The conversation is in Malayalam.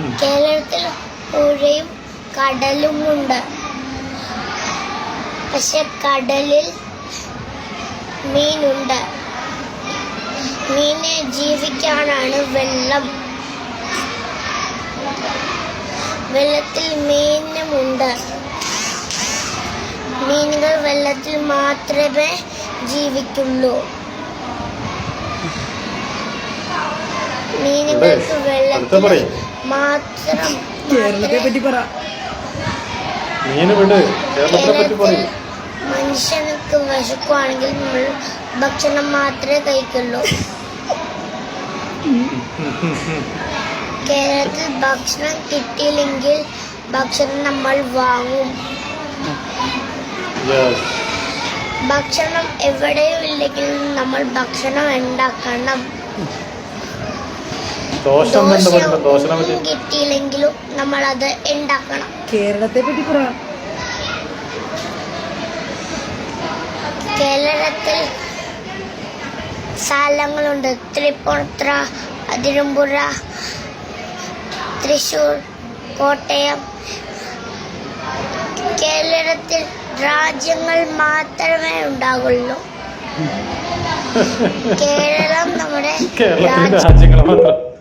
കേരളത്തിൽ പുഴയും കടലും ഉണ്ട്. പക്ഷെ കടലിൽ മീനുണ്ട്. മീനെ ജീവിക്കാനാണ് വെള്ളം. വെള്ളത്തിൽ മീനുമുണ്ട്. മീനുകൾ വെള്ളത്തിൽ മാത്രമേ ജീവിക്കുള്ളൂ. മീനുകൾക്ക് വെള്ളത്തിൽ. മാത്രം കേരളത്തെ പറ്റി പറ. മീന് വിട് കേരളത്തിനെ പറ്റി കേരളത്തിൽ പറയും മനുഷ്യർക്ക് വിശക്കുവാണെങ്കിൽ നമ്മൾ ഭക്ഷണം മാത്രമേ കഴിക്കുള്ളൂ. കേരളത്തിൽ ഭക്ഷണം കിട്ടിയില്ലെങ്കിൽ ഭക്ഷണം നമ്മൾ വാങ്ങും. യെസ് ഭക്ഷണം എവിടെയും ഇല്ലെങ്കിൽ നമ്മൾ ഭക്ഷണം ഉണ്ടാക്കണം. ദോഷം ദോഷനെ കിട്ടിയില്ലെങ്കിലും നമ്മൾ അത് ഉണ്ടാക്കണം. കേരളത്തെ പറ്റി പറ കേരളത്തിൽ സ്ഥലങ്ങളുണ്ട്. തൃപ്പൂണിത്തുറ അതിരമ്പുഴ തൃശൂർ കോട്ടയം. കേരളത്തിൽ രാജ്യങ്ങൾ മാത്രമേ ഉണ്ടാകുള്ളൂ കേരളം നമ്മുടെ രാജ്യങ്ങൾ മാത്രം.